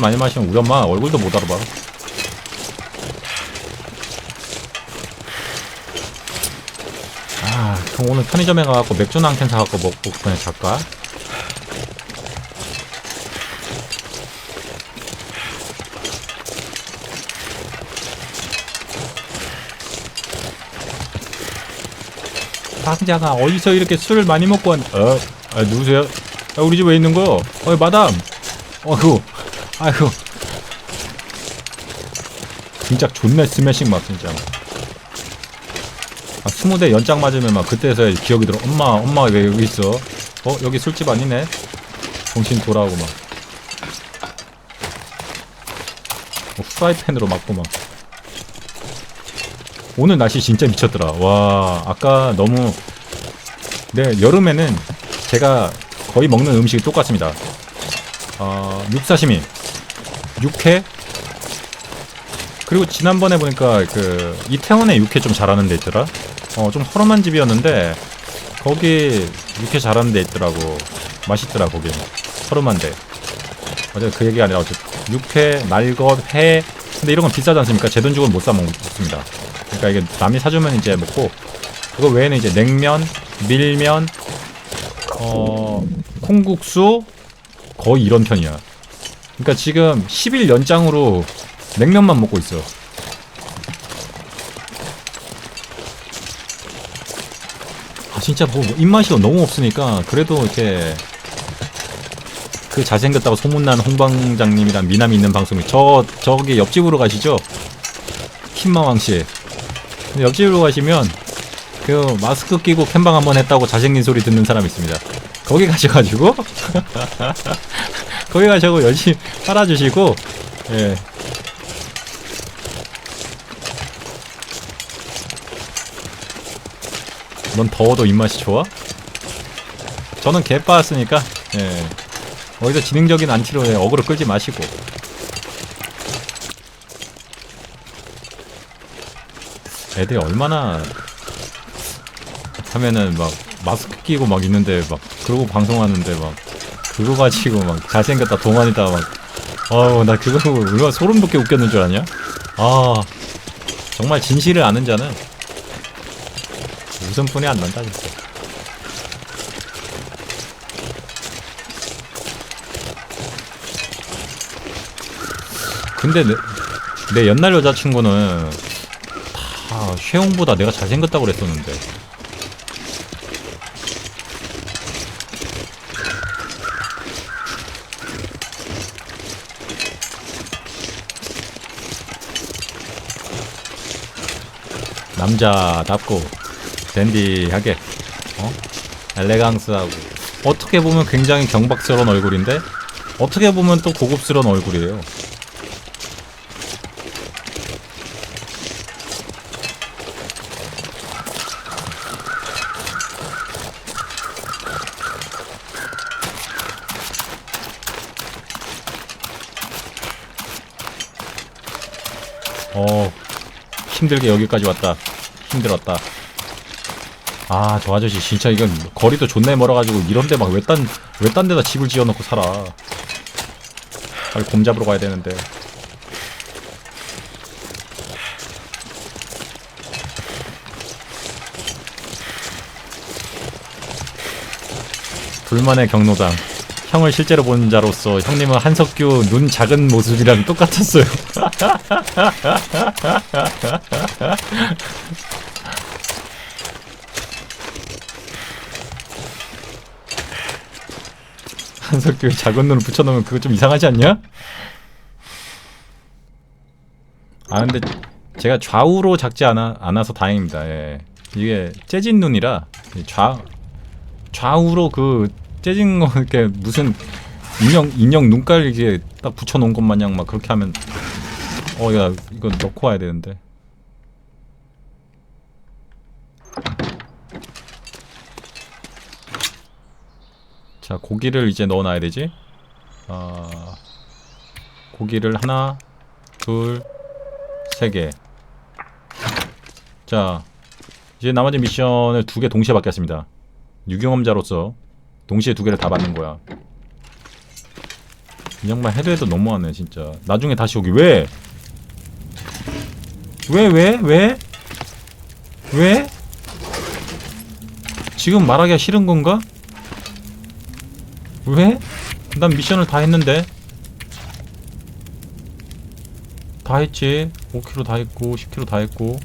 많이 마시면 우리 엄마 얼굴도 못 알아봐. 아, 그럼 오늘 편의점에 가갖고 맥주나 한 캔 사갖고 먹고 그냥 잘까? 상자가 어디서 이렇게 술을 많이 먹고 왔... 어? 아, 누구세요? 아, 우리 집 왜 있는 거요? 어, 마담! 어이구, 아이고. 진짜 존나 스매싱 막 진짜. 아, 스무 대 연장 맞으면 막 그때서야 기억이 들어. 엄마, 엄마 왜 여기 있어? 어, 여기 술집 아니네? 정신 돌아오고 막. 뭐 프라이팬으로 맞고 막. 오늘 날씨 진짜 미쳤더라. 와, 아까 너무. 네, 여름에는 제가 거의 먹는 음식이 똑같습니다. 어, 육사시미, 육회, 그리고 지난번에 보니까 그 이태원에 육회 좀 잘하는 데 있더라. 어, 좀 허름한 집이었는데 거기 육회 잘하는 데 있더라고. 맛있더라 거기. 허름한데. 어제 그 얘기 아니라 어쨌든 육회, 날것, 회. 근데 이런 건 비싸지 않습니까? 제 돈 주고는 못사 먹습니다. 그러니까 이게 남이 사주면 이제 먹고 그거 외에는 이제 냉면, 밀면, 어 콩국수 거의 이런 편이야. 그러니까 지금 10일 연장으로 냉면만 먹고 있어. 아 진짜 뭐 입맛이 너무 없으니까 그래도 이렇게 그 잘생겼다고 소문난 홍방장님이랑 미남이 있는 방송이 저 저기 옆집으로 가시죠. 킴마왕 씨. 옆집으로 가시면 그 마스크 끼고 캠방 한번 했다고 잘생긴 소리 듣는 사람 있습니다. 거기 가셔가지고 거기 가셔고 열심히 팔아주시고 예. 넌 더워도 입맛이 좋아? 저는 개 빠았으니까 예. 어디서 지능적인 안티로 해 어그로 끌지 마시고 애들이 얼마나 하면은 막 마스크 끼고 막 있는데 막 그러고 방송하는데 막 그거 가지고 막 잘생겼다 동안이다 막. 아우 나 그거 보고 얼마나 소름 돋게 웃겼는 줄 아냐? 아 정말 진실을 아는 자는 웃음뿐이 안 난다 진짜. 근데 내, 내 옛날 여자친구는 다 쉐용보다 내가 잘생겼다고 그랬었는데 남자답고 댄디하게 어? 엘레강스하고. 어떻게 보면 굉장히 경박스러운 얼굴인데 어떻게 보면 또 고급스러운 얼굴이에요. 어 힘들게 여기까지 왔다 힘들었다. 아 저 아저씨 진짜 이건 거리도 존내 멀어가지고 이런데 막 외딴 외딴 데다 집을 지어놓고 살아. 빨리 곰 잡으러 가야 되는데. 불만의 경로당. 형을 실제로 본 자로서 형님은 한석규 눈 작은 모습이랑 똑같았어요 한석규 작은 눈을 붙여놓으면 그거 좀 이상하지 않냐? 아 근데 제가 좌우로 작지 않아, 않아서 다행입니다 예. 이게 재진 눈이라 이좌 좌우로 그 재진 거 이렇게 무슨 인형 인형 눈깔 이게 딱 붙여놓은 것 마냥 막 그렇게 하면 어 야 이거 넣고 와야 되는데 자 고기를 이제 넣어놔야 되지 아 고기를 하나 둘세개자 이제 나머지 미션을 두 개 동시에 받겠습니다 유경험자로서 동시에 두 개를 다 받는 거야 이 양반 해도 해도 너무하네 진짜 나중에 다시 오기 왜? 왜 왜? 왜? 왜? 지금 말하기가 싫은 건가? 왜? 난 미션을 다 했는데. 다 했지. 5km 다 했고 10km 다 했고.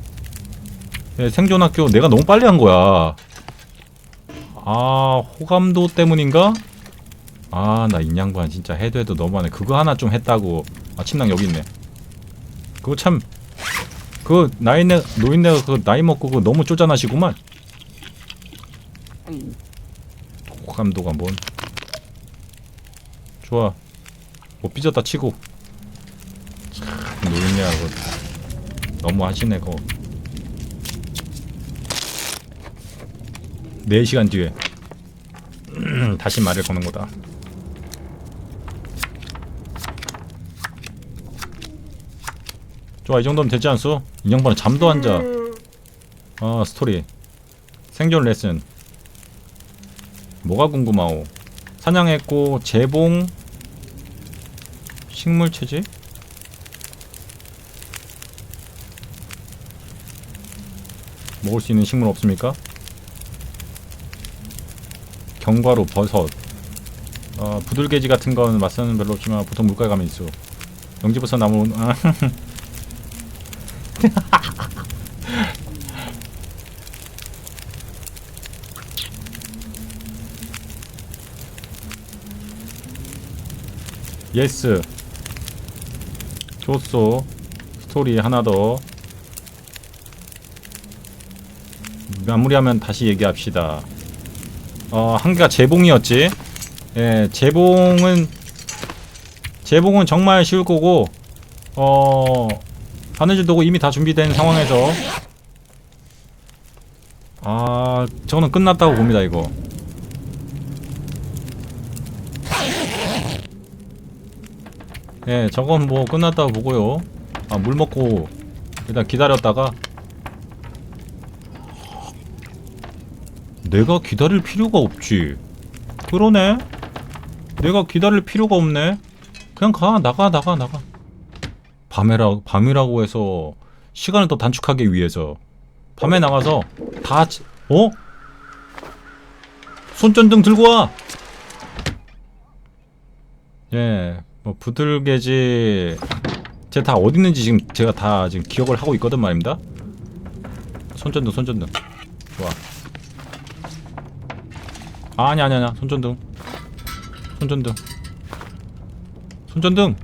예, 생존학교 내가 너무 빨리 한 거야. 아 호감도 때문인가? 아 나 인양반 진짜 해도 해도 너무하네. 그거 하나 좀 했다고. 아 침낭 여기 있네. 그거 참 그거 나이네 노인네가 그 나이 먹고 그거 너무 쪼잔하시구만. 호감도가 뭔 좋아. 뭐 삐졌다 치고. 참 노인네가 그 너무 하시네 그거. 4시간 뒤에. 다시 말을 거는 거다. 좋아 이 정도면 되지 않소? 인형반은 잠도 안 자. 아 스토리. 생존 레슨. 뭐가 궁금하오? 사냥했고 재봉 식물 채집 먹을 수 있는 식물 없습니까? 견과류 버섯 어, 부들개지 같은 건 맛은 별로 없지만 보통 물가에 가면 있어. 영지버섯 나무 아, 예스 좋소 스토리 하나 더. 마무리하면 다시 얘기합시다. 어, 한 개가 재봉이었지? 예, 재봉은 재봉은 정말 쉬울 거고 어 바느질 도구 이미 다 준비된 상황에서. 아 저는 끝났다고 봅니다 이거 예 저건 뭐 끝났다고 보고요. 아 물 먹고 일단 기다렸다가. 내가 기다릴 필요가 없지. 그러네. 내가 기다릴 필요가 없네. 그냥 가 나가 나가 나가. 밤에라 밤이라고 해서 시간을 더 단축하기 위해서. 밤에 나가서 다 치- 어? 손전등 들고 와. 예, 뭐 부들개지 제가 다 어디 있는지 지금 제가 다 지금 기억을 하고 있거든 말입니다. 손전등, 손전등. 좋아. 아, 아니 아니 아니야. 손전등. 손전등. 손전등.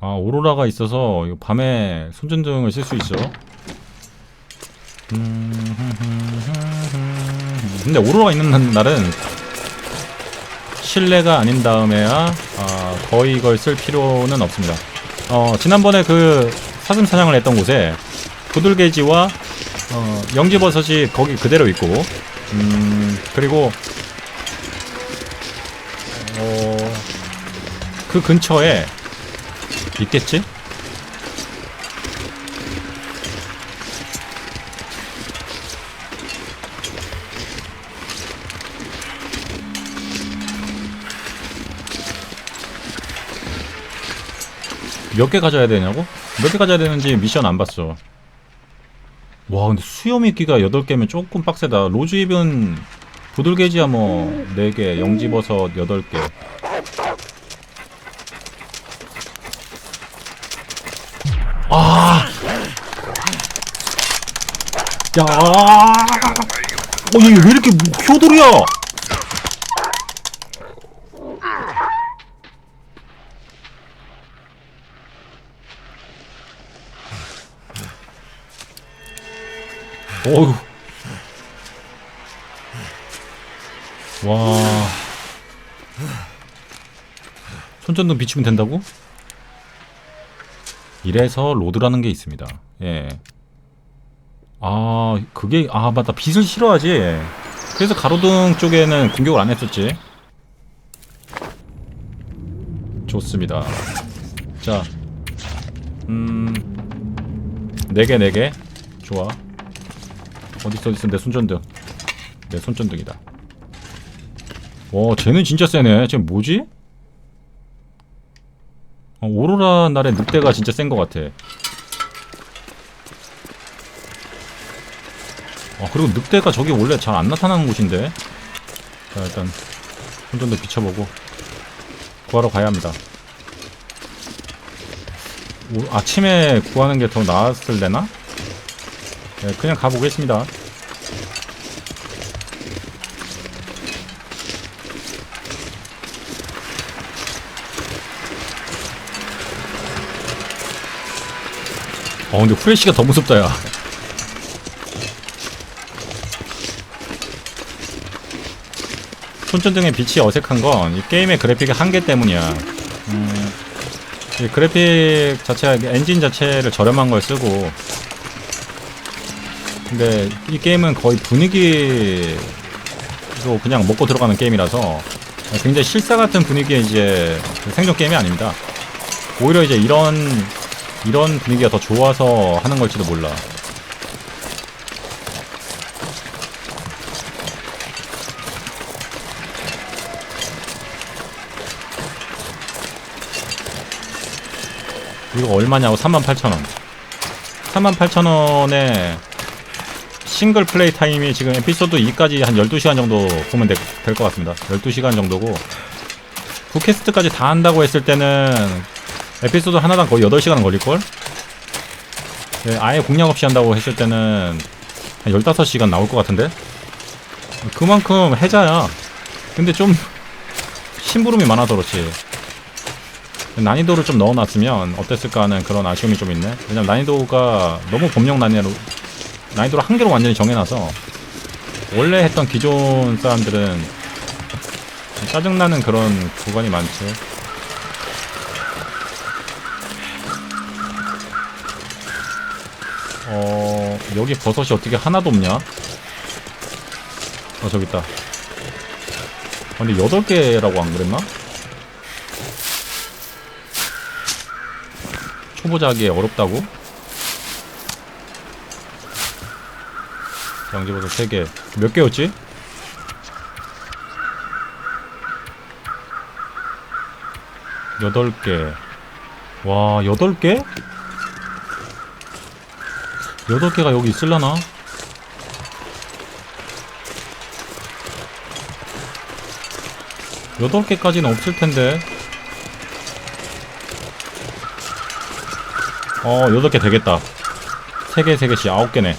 아 오로라가 있어서 밤에 손전등을 쓸 수 있어. 음, 근데 오로라가 있는 날은 실내가 아닌 다음에야 아, 거의 이걸 쓸 필요는 없습니다. 어, 지난번에 그 사슴 사냥을 했던 곳에 부들개지와 어, 영지버섯이 거기 그대로 있고, 음, 그리고 어, 그 근처에 있겠지? 몇 개 가져야 되냐고? 몇 개 가져야 되는지 미션 안 봤어. 와, 근데 수염 이끼가 8개면 조금 빡세다. 로즈 입은 부들개지야 뭐 4개, 영지버섯 8개. 아! 야! 어, 얘 왜 이렇게 효돌이야? 어휴. 와. 손전등 비치면 된다고? 이래서 로드라는 게 있습니다. 예. 아, 그게, 아, 맞다. 빛을 싫어하지. 그래서 가로등 쪽에는 공격을 안 했었지. 좋습니다. 자. 음. 4개, 4개. 좋아. 어딨어, 어딨어, 내 손전등. 내 손전등이다 와 쟤는 진짜 세네 쟤 뭐지? 어, 오로라 날의 늑대가 진짜 센 것 같아 아 그리고 늑대가 저기 원래 잘 안 나타나는 곳인데 자 일단 손전등 비춰보고 구하러 가야 합니다 오, 아침에 구하는 게 더 나았을래나? 네, 그냥 가보겠습니다. 어 근데 후레쉬가 더 무섭다 야. 손전등의 빛이 어색한 건 이 게임의 그래픽의 한계 때문이야. 음, 이 그래픽 자체 엔진 자체를 저렴한 걸 쓰고 근데 이 게임은 거의 분위기로 그냥 먹고 들어가는 게임이라서 굉장히 실사 같은 분위기의 이제 그 생존 게임이 아닙니다 오히려 이제 이런 이런 분위기가 더 좋아서 하는 걸지도 몰라. 이거 얼마냐고 38,000원. 38,000원에 싱글 플레이 타임이 지금 에피소드 2까지 한 12시간 정도 보면 될 것 같습니다. 12시간 정도고 부캐스트까지 다 한다고 했을 때는 에피소드 하나당 거의 8시간 걸릴걸? 네, 아예 공략 없이 한다고 했을 때는 한 15시간 나올 것 같은데? 그만큼 해자야. 근데 좀 심부름이 많아서 그렇지. 난이도를 좀 넣어놨으면 어땠을까 하는 그런 아쉬움이 좀 있네. 왜냐면 난이도가 너무 범용 난이도, 난이도를 한 개로 완전히 정해놔서 원래 했던 기존 사람들은 짜증나는 그런 구간이 많지. 어 여기 버섯이 어떻게 하나도 없냐? 어 저기 있다. 아, 근데 여덟 개라고 안 그랬나? 초보자 하기에 어렵다고? 양지버섯 세 개. 몇 개였지? 여덟 개. 와, 여덟 개? 여덟 개가 여기 있을라나? 여덟 개까지는 없을 텐데. 어, 여덟 개 되겠다. 세 개, 세 개씩 아홉 개네.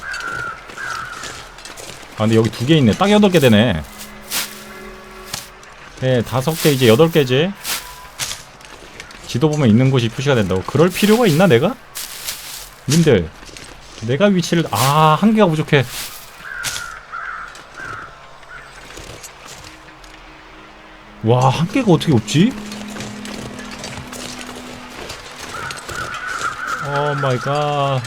아, 근데 여기 두 개 있네. 딱 여덟 개 되네. 네, 다섯 개, 이제 여덟 개지. 지도 보면 있는 곳이 표시가 된다고. 그럴 필요가 있나, 내가? 님들, 내가 위치를 아 한 개가 부족해 와 한 개가 어떻게 없지? 오 마이 갓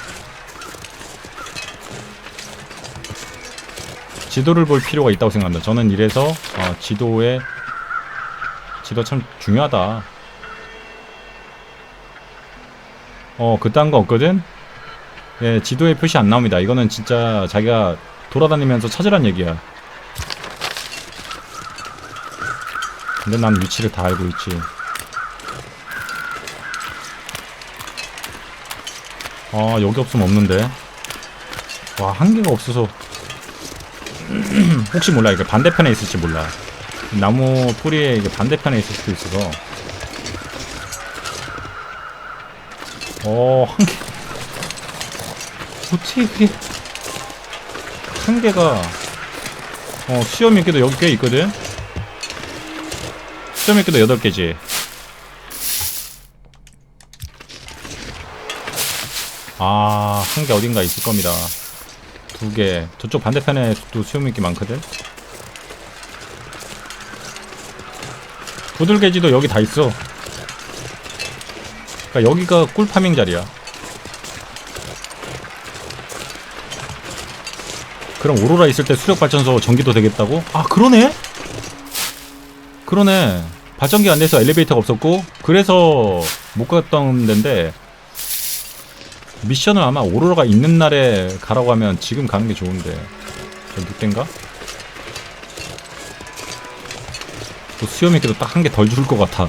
지도를 볼 필요가 있다고 생각합니다 저는 이래서 어, 지도에 지도 참 중요하다 어 그딴 거 없거든 예, 지도에 표시 안 나옵니다. 이거는 진짜 자기가 돌아다니면서 찾으란 얘기야. 근데 난 위치를 다 알고 있지. 아, 여기 없으면 없는데. 와, 한 개가 없어서. 혹시 몰라. 이게 반대편에 있을지 몰라. 나무 뿌리에 이게 반대편에 있을 수도 있어서. 어, 한 개. 어떻게 그게 한 개가 어몇 개도 여기 꽤 있거든 몇 개도 여덟 개지 아한 개 어딘가 있을 겁니다 두 개. 저쪽 반대편에 또 수염 몇개 많거든. 부들개지도 여기 다 있어. 그러니까 여기가 꿀 파밍 자리야. 그럼 오로라 있을 때 수력 발전소 전기도 되겠다고? 아 그러네? 그러네. 발전기 안 돼서 엘리베이터가 없었고 그래서 못 갔던 데인데 미션을 아마 오로라가 있는 날에 가라고 하면 지금 가는 게 좋은데. 좀 늦댄가? 또 수염이 그래도 딱 한 개 덜 줄 것 같아.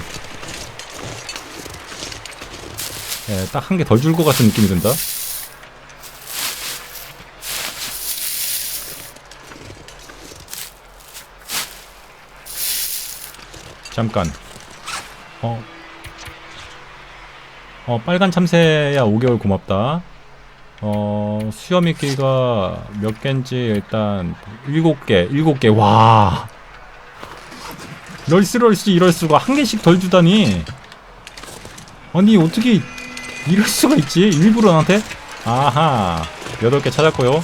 예, 딱 한 개 덜 줄 것 같은 느낌이 든다. 잠깐. 어 어, 빨간 참새야 5개월 고맙다. 어, 수염 있기가 몇 개인지 일단 7개, 7개. 와. 럴스 이럴 수가 한 개씩 덜 주다니. 아니, 어떻게 이럴 수가 있지? 일부러 나한테? 아하. 8개 찾았고요.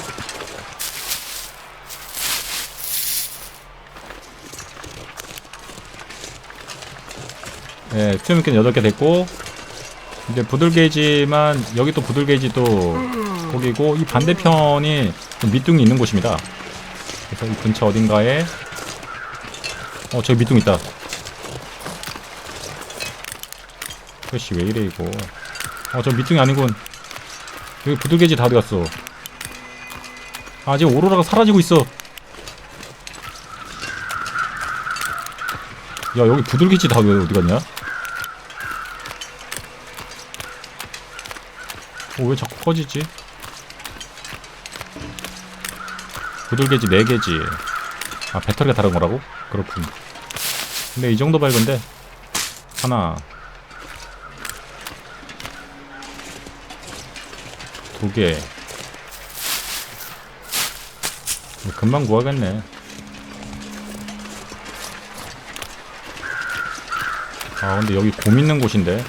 네, 수염 있기는 8개 됐고 이제 부들 게이지만 여기 또 부들 게이지 또 거기고 이 반대편이 좀 밑둥이 있는 곳입니다. 그래서 이 근처 어딘가에 어 저기 밑둥 있다. 아씨 왜 이래 이거? 어저 밑둥이 아니군. 여기 부들 게이지 다 어디 갔어? 아 지금 오로라가 사라지고 있어. 야 여기 부들 게이지 다 어디 갔냐? 어, 왜 자꾸 꺼지지? 부들개지 4개지. 아, 배터리가 다른 거라고? 그렇군. 근데 이 정도 밝은데? 하나. 두 개. 금방 구하겠네. 아, 근데 여기 곰 있는 곳인데?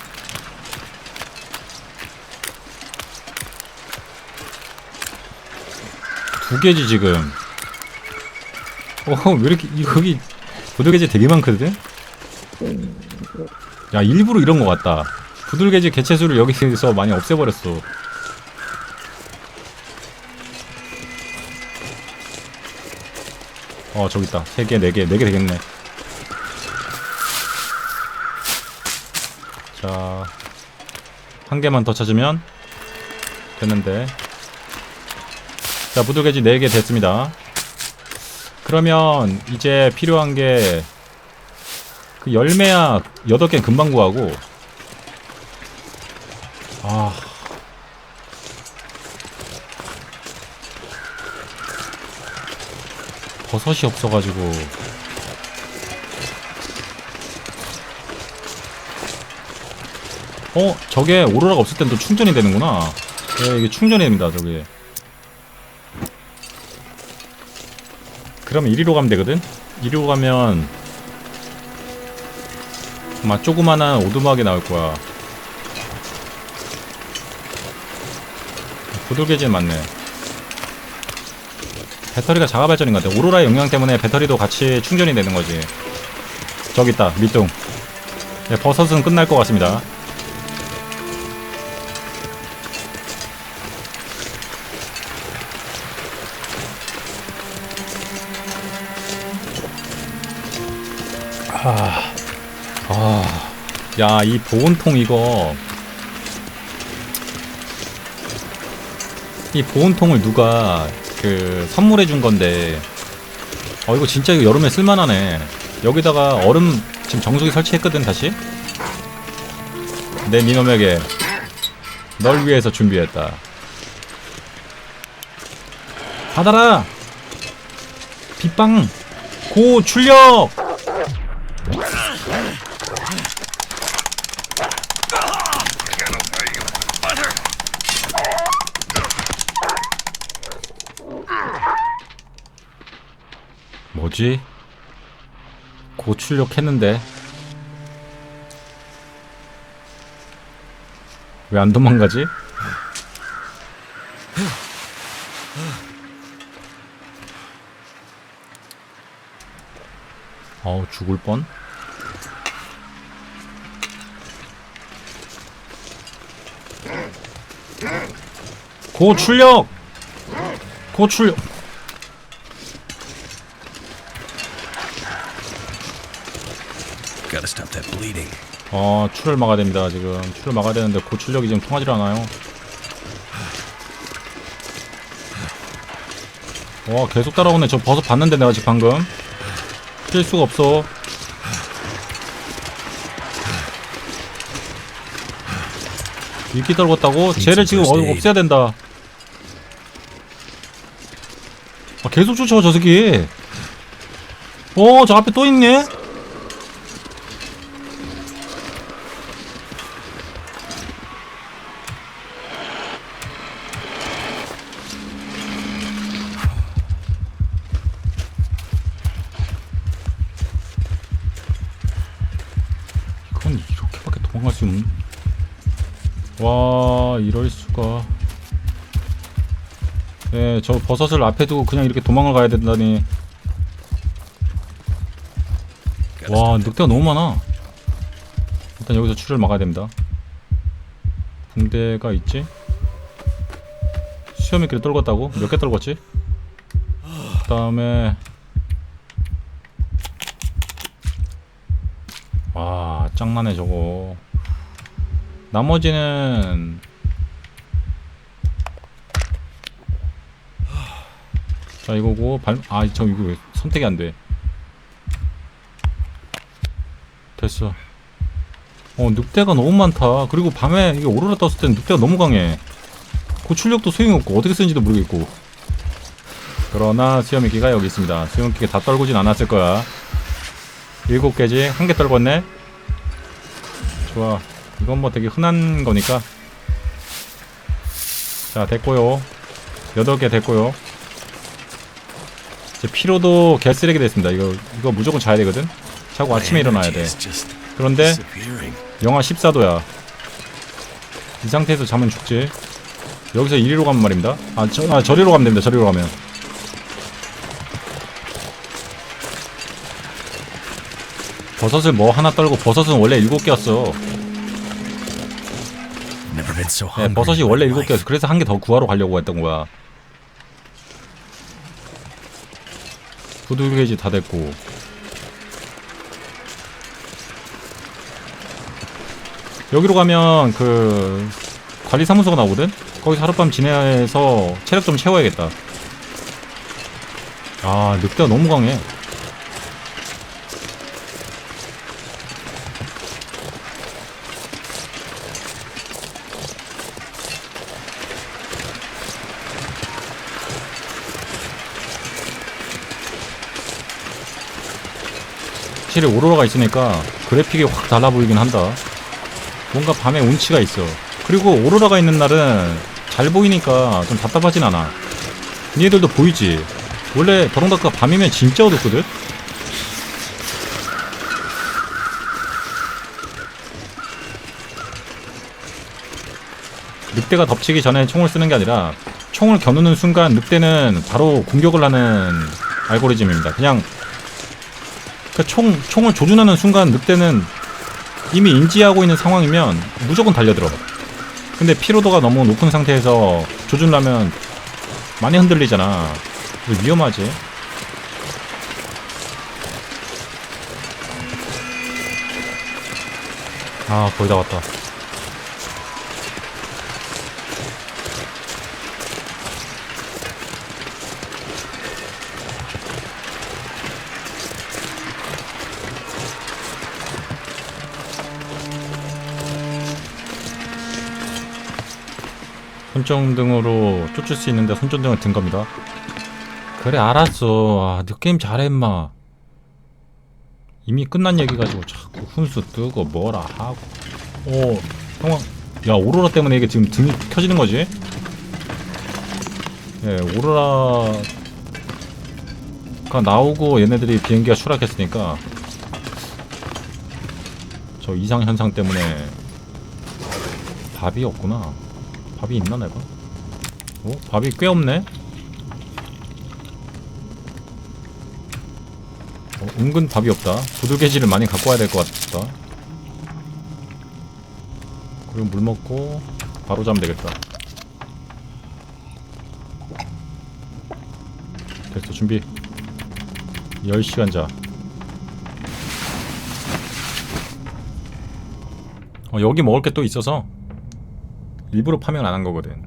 두 개지 지금. 어, 왜 이렇게 이- 여기 부들개지 되게 많거든. 야 일부러 이런 거 같다. 부들개지 개체수를 여기서 많이 없애버렸어. 어 저기 있다. 세 개, 네 개, 네개 되겠네. 자, 한 개만 더 찾으면 되는데. 자, 부들개지 4개 됐습니다. 그러면 이제 필요한 게 그 열매야 8개 금방 구하고. 아. 버섯이 없어가지고. 어? 저게 오로라가 없을 땐 또 충전이 되는구나. 네, 이게 충전이 됩니다 저게 그러면 이리로 가면 되거든? 이리로 가면 아마 조그만한 오두막이 나올 거야. 부들개지는 많네. 배터리가 자가 발전인 것 같아. 오로라의 영향 때문에 배터리도 같이 충전이 되는 거지. 저기 있다 밑둥. 네, 버섯은 끝날 것 같습니다 야, 이 보온통 이거. 이 보온통을 누가 그 선물해 준 건데. 어, 이거 진짜 이거 여름에 쓸만하네. 여기다가 얼음 지금 정수기 설치했거든, 다시. 내 니놈에게 널 위해서 준비했다. 받아라! 빗방! 고 출력! 뭐지? 고 출력 했는데 왜 안 도망가지? 어우 죽을 뻔 고출력 고출력 어 추를 막아야 됩니다 지금. 추를 막아야 되는데 고출력이 지금 통하질 않아요. 와 계속 따라오네. 저 버섯 봤는데 내가 지금 방금. 뛸 수가 없어. 이끼 떨궜다고? 쟤를 지금 어, 없애야 된다. 아 계속 쫓아와 저 새끼. 어저 앞에 또 있네? 와 이럴 수가. 예, 저 버섯을 앞에 두고 그냥 이렇게 도망을 가야 된다니. 와 늑대가 너무 많아. 일단 여기서 출을 막아야 됩니다. 붕대가 있지? 수염이끼리 떨궜다고? 몇 개 떨궜지? 그 다음에 와 짱나네 저거 나머지는 자 이거고 발 아 저 이거 왜 선택이 안 돼? 됐어. 어 늑대가 너무 많다. 그리고 밤에 이게 오로라 떴을 땐 늑대가 너무 강해. 고출력도 소용없고 어떻게 쓰는지도 모르겠고. 그러나 수염이끼가 여기 있습니다. 수염이끼가 다 떨구진 않았을 거야. 일곱 개지? 한 개 떨궜네? 좋아 이건 뭐 되게 흔한 거니까. 자 됐고요. 여덟 개 됐고요. 이제 피로도 개쓰레기 됐습니다. 이거 이거 무조건 자야 되거든? 자고 아침에 일어나야 돼. 그런데 영하 14도야. 이 상태에서 자면 죽지. 여기서 이리로 가면 말입니다. 아, 저, 아 저리로 가면 됩니다. 저리로 가면. 버섯을 뭐 하나 떨고 버섯은 원래 일곱 개였어 네, 버섯이 원래 일곱 개였어. 그래서 한 개 더 구하러 가려고 했던 거야. 부두개지 다 됐고. 여기로 가면 그 관리 사무소가 나오거든? 거기서 하룻밤 지내서 체력 좀 채워야겠다. 아 늑대가 너무 강해 확실히 오로라가 있으니까 그래픽이 확 달라 보이긴 한다. 뭔가 밤에 운치가 있어. 그리고 오로라가 있는 날은 잘 보이니까 좀 답답하진 않아. 니네들도 보이지? 원래 더롱다크가 밤이면 진짜 어둡거든? 늑대가 덮치기 전에 총을 쓰는 게 아니라 총을 겨누는 순간 늑대는 바로 공격을 하는 알고리즘입니다. 그냥 그 총, 총을 조준하는 순간 늑대는 이미 인지하고 있는 상황이면 무조건 달려들어. 근데 피로도가 너무 높은 상태에서 조준을 하면 많이 흔들리잖아. 위험하지. 아, 거의 다 왔다. 손전등으로 쫓을 수 있는데 손전등을 든 겁니다. 그래 알았어. 아, 너 게임 잘해 임마. 이미 끝난 얘기 가지고 자꾸 훈수 뜨고 뭐라 하고. 어, 형아, 야 오로라 때문에 이게 지금 등이 켜지는 거지? 예, 오로라가 나오고 얘네들이 비행기가 추락했으니까 저 이상 현상 때문에 밥이 없구나. 밥이 있나 내가? 어? 밥이 꽤 없네? 어, 은근 밥이 없다 부두개지를 많이 갖고 와야 될 것 같다 그리고 물 먹고 바로 자면 되겠다 됐어 준비 10시간 자 어, 여기 먹을 게 또 있어서 일부러 파밍을 안한 거거든.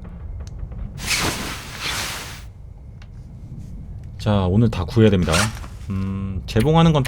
자, 오늘 다 구해야 됩니다. 음, 재봉하는 건 딱